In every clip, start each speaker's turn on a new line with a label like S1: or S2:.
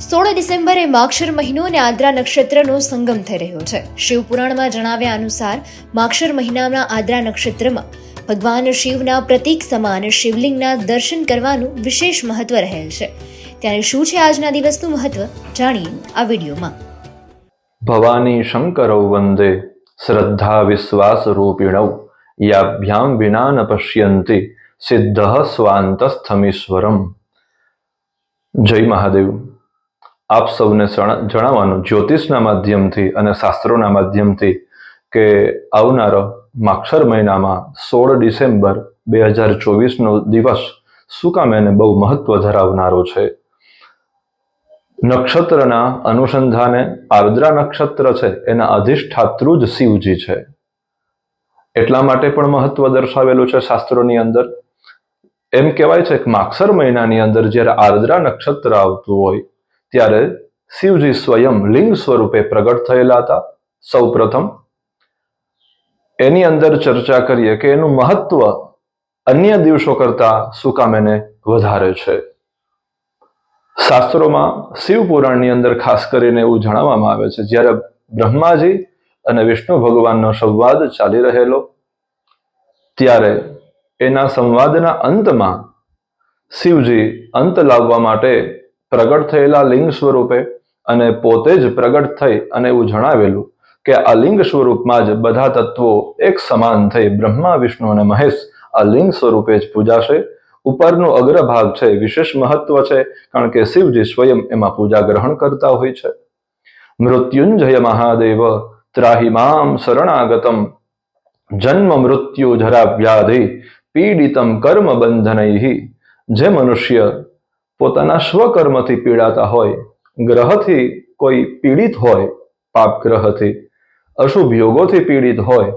S1: સોળ ડિસેમ્બરે માક્ષર મહિનો અને આદ્રા નક્ષત્રનો સંગમ થઈ રહ્યો છે. શિવપુરાણમાં જણાવ્યા અનુસાર, માક્ષર મહિનાના આદ્રા નક્ષત્રમાં ભગવાન શિવના પ્રતીક સમાન શિવલિંગના દર્શન કરવાનું વિશેષ મહત્વ રહેલ છે. ત્યારે શું છે આજના દિવસનું મહત્વ? જાણીએ આ વિડીયોમાં.
S2: ભવાની શંકરૌ વંદે, શ્રદ્ધા વિશ્વાસ રૂપિણૌ, યાભ્યામ વિના ન પશ્યંતિ, સિદ્ધ સ્વાંતસ્થમીશ્વરમ. જય મહાદેવ. આપ સૌને જણાવવાનું. જ્યોતિષના માધ્યમથી અને શાસ્ત્રોના માધ્યમથી કે આવનારો માક્ષર મહિનામાં સોળ ડિસેમ્બર બે હજાર ચોવીસનો દિવસ શું કામ એને બહુ મહત્વ ધરાવનારો છે? નક્ષત્રના અનુસંધાને આર્દ્રા નક્ષત્ર છે, એના અધિષ્ઠાતૃ જ શિવજી છે. એટલા માટે પણ મહત્વ દર્શાવેલું છે શાસ્ત્રોની અંદર. એમ કહેવાય છે કે માક્ષર મહિનાની અંદર જ્યારે આર્દ્રા નક્ષત્ર આવતું હોય ત્યારે શિવજી સ્વયં લિંગ સ્વરૂપે પ્રગટ થયેલા હતા. સૌપ્રથમ એની અંદર ચર્ચા કરીએ કે એનું મહત્વ અન્ય દિવસો કરતા શું કામ એને વધારે છે. શાસ્ત્રોમાં શિવ પુરાણની અંદર ખાસ કરીને એવું જણાવવામાં આવે છે, જ્યારે બ્રહ્માજી અને વિષ્ણુ ભગવાનનો સંવાદ ચાલી રહેલો, ત્યારે એના સંવાદના અંતમાં શિવજી અંત લાવવા માટે પ્રગટ થયેલા લિંગ સ્વરૂપે અને પોતે જ પ્રગટ થઈ અને એવું જણાવેલું કે આ લિંગ સ્વરૂપમાં જ બધા તત્વો એક સમાન થઈ બ્રહ્મા, વિષ્ણુ અને મહેશ આ લિંગ સ્વરૂપે જ પૂજાશે. ઉપરનો અગ્રભાગ છે, વિશેષ મહત્વ છે, કારણ કે શિવજી સ્વયં એમાં પૂજા ગ્રહણ કરતા હોય છે. મૃત્યુંજય મહાદેવ ત્રાહિમામ શરણાગતમ. જન્મ મૃત્યુ જરા વ્યાધિ, પીડિતમ કર્મ બંધનૈ. જે મનુષ્ય પોતાના સ્વકર્મથી પીડાતા હોય, ગ્રહથી કોઈ પીડિત હોય પાપ ગ્રહથી અશુભ યોગોથી પીડિત હોય,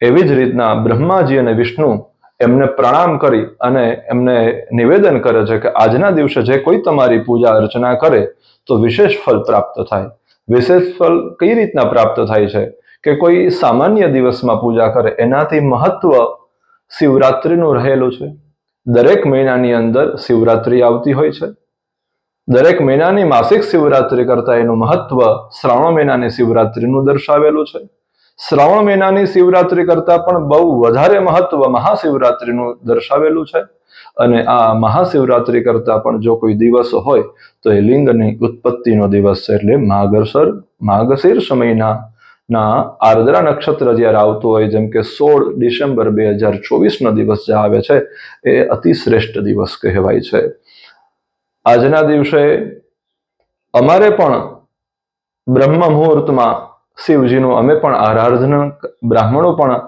S2: એવી જ રીતના બ્રહ્માજી અને વિષ્ણુ એમને પ્રણામ કરી અને એમને નિવેદન કરે છે કે આજના દિવસે જે કોઈ તમારી પૂજા અર્ચના કરે, તો વિશેષ ફળ પ્રાપ્ત થાય. વિશેષ ફળ કઈ રીતના પ્રાપ્ત થાય છે? કે કોઈ સામાન્ય દિવસમાં પૂજા કરે, એનાથી મહત્વ શિવરાત્રિનું રહેલું છે? દરેક મહિનાની અંદર શિવરાત્રિ આવતી હોય છે. દરેક મહિનાની માસિક શિવરાત્રિ કરતા એનું મહત્વ શ્રાવણ મહિનાની શિવરાત્રિનું દર્શાવેલું છે. શ્રાવણ મહિનાની શિવરાત્રિ કરતા પણ બહુ વધારે મહત્વ મહાશિવરાત્રિનું દર્શાવેલું છે. અને આ મહાશિવરાત્રિ કરતા પણ જો કોઈ દિવસ હોય તો એ લિંગની ઉત્પત્તિનો દિવસ છે એટલે માગસર માગશીર્ષ મહિના ના, આર્દ્રા નક્ષત્ર જ્યારે આવતું હોય, જેમ કે સોળ ડિસેમ્બર બે હજાર ચોવીસનો દિવસ જે આવે છે, એ અતિ શ્રેષ્ઠ દિવસ કહેવાય છે. આજના દિવસે અમારે પણ બ્રહ્મ મુહૂર્તમાં શિવજીનું અમે પણ આરાધના, બ્રાહ્મણો પણ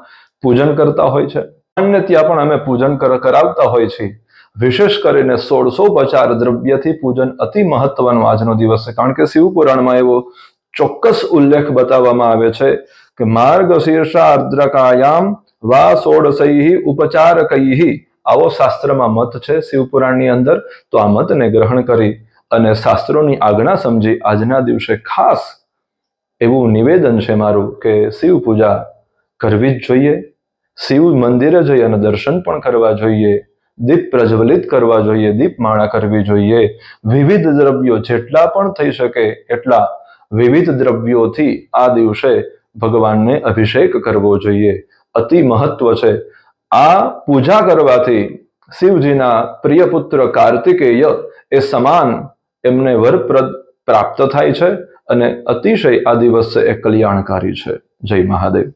S2: પૂજન કરતા હોય છે. અન્ય ત્યાં પણ અમે પૂજન કર- કરાવતા હોય છીએ. વિશેષ કરીને સોળસો પચાર દ્રવ્યથી પૂજન અતિ મહત્વનો આજનો દિવસ છે, કારણ કે શિવ પુરાણમાં એવો ચોક્કસ ઉલ્લેખ બતાવવામાં આવે છે કે માર્ગ શીર્ષાર્દ્રકાયામ વા સોળસૈ ઉપચારકૈ આવો શાસ્ત્રમાં મત છે શિવપુરાણની અંદર, તો આ મતને ગ્રહણ કરી અને શાસ્ત્રોની આજ્ઞા સમજી આજના દિવસે ખાસ એવું નિવેદન છે મારું કે શિવ પૂજા કરવી જ જોઈએ, શિવ મંદિરે જઈ અને દર્શન પણ કરવા જોઈએ, દીપ પ્રજ્વલિત કરવા જોઈએ દીપમાળા કરવી જોઈએ, વિવિધ દ્રવ્યો જેટલા પણ થઈ શકે એટલા વિવિધ દ્રવ્યોથી આ દિવસે ભગવાનને અભિષેક કરવો જોઈએ. અતિ મહત્વ છે. આ પૂજા કરવાથી શિવજીના પ્રિય પુત્ર કાર્તિકેય એ સમાન એમને વરપ્રદ પ્રાપ્ત થાય છે અને અતિશય આ દિવસ એ કલ્યાણકારી છે. જય મહાદેવ.